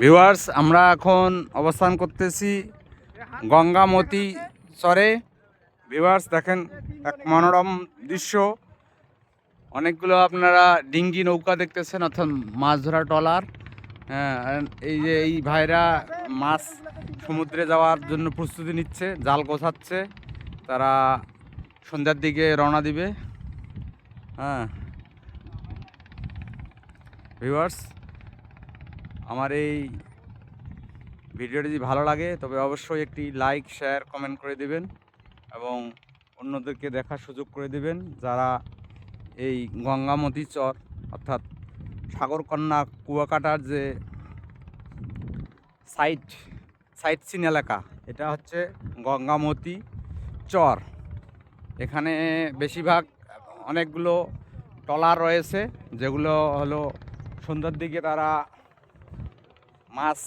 Viewers, আমরা এখন অবস্থান করতেছি গঙ্গামতি চরে। ভিউয়ার্স, দেখেন এক মনোরম দৃশ্য। অনেকগুলো আপনারা ডিঙ্গি নৌকা দেখতেছেন, অর্থাৎ মাছ ধরা ট্রলার। হ্যাঁ এই যে এই ভাইরা মাছ সমুদ্রে যাওয়ার জন্য প্রস্তুতি নিচ্ছে, জাল গোছাচ্ছে, তারা সন্ধ্যার দিকে রওনা দিবে। হ্যাঁ। ভিউয়ার্স আমার এই ভিডিওটি যদি ভালো লাগে, তবে অবশ্যই একটি লাইক শেয়ার কমেন্ট করে দিবেন এবং অন্যদেরকে দেখার সুযোগ করে দিবেন যারা এই গঙ্গামতি চর, অর্থাৎ সাগরকন্যা কুয়াকাটার যে সাইট সাইট সিন এলাকা, এটা হচ্ছে গঙ্গামতি চর। এখানে বেশিরভাগ অনেকগুলো ট্রলার রয়েছে, যেগুলো হলো সন্ধ্যার দিকে তারা মাছ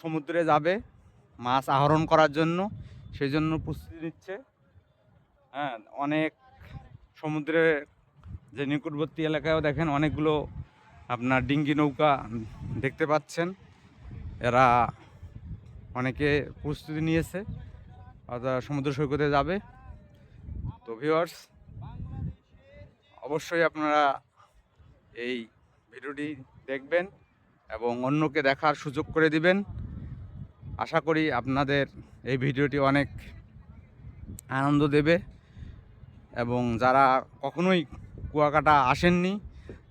সমুদ্রে যাবে, মাছ আহরণ করার জন্য সেই জন্য প্রস্তুতি নিচ্ছে। হ্যাঁ অনেক সমুদ্রে যে নিকটবর্তী এলাকায়ও দেখেন অনেকগুলো আপনার ডিঙ্গি নৌকা দেখতে পাচ্ছেন। এরা অনেকে প্রস্তুতি নিয়েছে অর্থাৎ সমুদ্র সৈকতে যাবে। তো ভিউয়ার্স অবশ্যই আপনারা এই ভিডিওটি দেখবেন। এবং অন্যকে দেখার সুযোগ করে দিবেন। আশা করি আপনাদের এই ভিডিওটি অনেক আনন্দ দেবে এবং যারা কখনোই কুয়াকাটা আসেননি,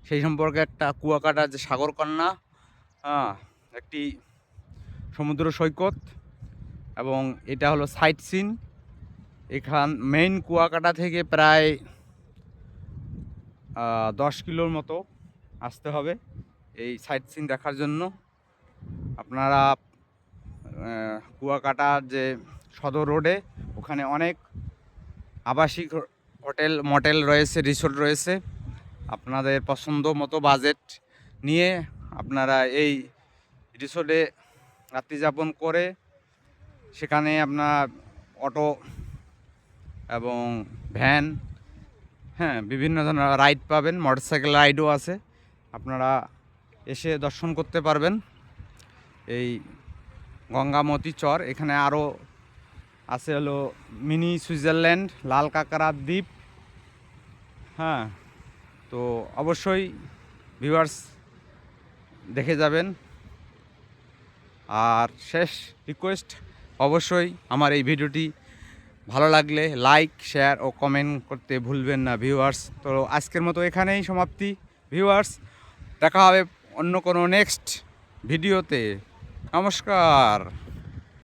সেই সম্পর্কে একটা কুয়াকাটা যে সাগরকন্যা একটি সমুদ্র সৈকত এবং এটা হলো সাইট সিন। এখান মেইন কুয়াকাটা থেকে প্রায় দশ কিলোর মতো আসতে হবে। এই সাইট সিন দেখার জন্য আপনারা কুয়াকাটার যে সদর রোডে ওখানে অনেক আবাসিক হোটেল মটেল রয়েছে রিসোর্ট রয়েছে। আপনাদের পছন্দ মতো বাজেট নিয়ে আপনারা এই রিসোর্টে রাত্রি যাপন করে সেখানে আপনার অটো এবং ভ্যান হ্যাঁ বিভিন্ন ধরনের রাইড পাবেন মোটরসাইকেল রাইডও আছে। আপনারা এসে দর্শন করতে পারবেন। এই গঙ্গামতি চর, এখানে আরও আছে হলো মিনি সুইজারল্যান্ড, লাল কাকারা দ্বীপ। হ্যাঁ তো অবশ্যই ভিউয়ার্স দেখে যাবেন। আর শেষ রিকোয়েস্ট, অবশ্যই আমার এই ভিডিওটি ভালো লাগলে লাইক, শেয়ার ও কমেন্ট করতে ভুলবেন না ভিউয়ার্স। তো আজকের মতো এখানেই সমাপ্তি। ভিউয়ার্স, দেখা হবে অন্য কোনো নেক্সট ভিডিওতে নমস্কার।